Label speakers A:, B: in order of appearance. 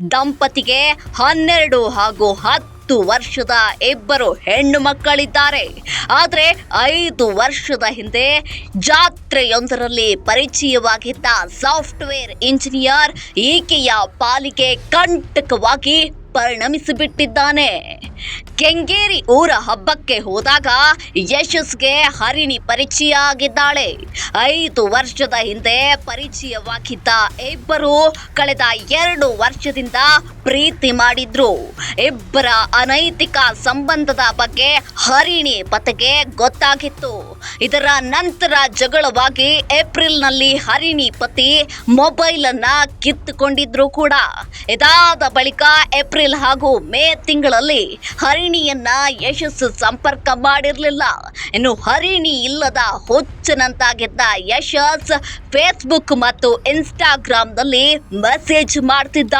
A: ದಂಪತಿಗೆ ಹನ್ನೆರಡು ಹಾಗೂ ಹತ್ತು ವರ್ಷದ ಇಬ್ಬರು ಹೆಣ್ಣು ಮಕ್ಕಳಿದ್ದಾರೆ. ಆದರೆ ಐದು ವರ್ಷದ ಹಿಂದೆ ಜಾತ್ರೆಯೊಂದರಲ್ಲಿ ಪರಿಚಯವಾಗಿದ್ದ ಸಾಫ್ಟ್ವೇರ್ ಇಂಜಿನಿಯರ್ ಈಕೆಯ ಪಾಲಿಗೆ ಕಂಟಕವಾಗಿ ಪರಿಣಮಿಸಿಬಿಟ್ಟಿದ್ದಾನೆ. ಕೆಂಗೇರಿ ಊರ ಹಬ್ಬಕ್ಕೆ ಹೋದಾಗ ಯಶಸ್ಗೆ ಹರಿಣಿ ಪರಿಚಯ ಆಗಿದ್ದಾಳೆ ಐದು ವರ್ಷದ ಹಿಂದೆ ಪರಿಚಯವಾಗಿದ್ದ ಇಬ್ಬರು ಕಳೆದ ಎರಡು ವರ್ಷದಿಂದ ಪ್ರೀತಿ ಮಾಡಿದ್ರು. ಇಬ್ಬರ ಅನೈತಿಕ ಸಂಬಂಧದ ಬಗ್ಗೆ ಹರಿಣಿ ಪತೆಗೆ ಗೊತ್ತಾಗಿತ್ತು. ಇದರ ನಂತರ ಜಗಳವಾಗಿ ಏಪ್ರಿಲ್ನಲ್ಲಿ ಹರಿಣಿ ಪತಿ ಮೊಬೈಲ್ ಅನ್ನ ಕಿತ್ತುಕೊಂಡಿದ್ರು ಕೂಡ. ಇದಾದ ಬಳಿಕ ಏಪ್ರಿಲ್ ಹಾಗೂ ಮೇ ತಿಂಗಳಲ್ಲಿ ಹರಿಣಿಯನ್ನ ಯಶಸ್ಸು ಸಂಪರ್ಕ ಮಾಡಿರಲಿಲ್ಲ. ಇನ್ನು ಹರಿಣಿ ಇಲ್ಲದ ಹುಚ್ಚನಂತಾಗಿದ್ದ ಯಶಸ್ ಫೇಸ್ಬುಕ್ ಮತ್ತು ಇನ್ಸ್ಟಾಗ್ರಾಮ್ನಲ್ಲಿ ಮೆಸೇಜ್ ಮಾಡ್ತಿದ್ದ.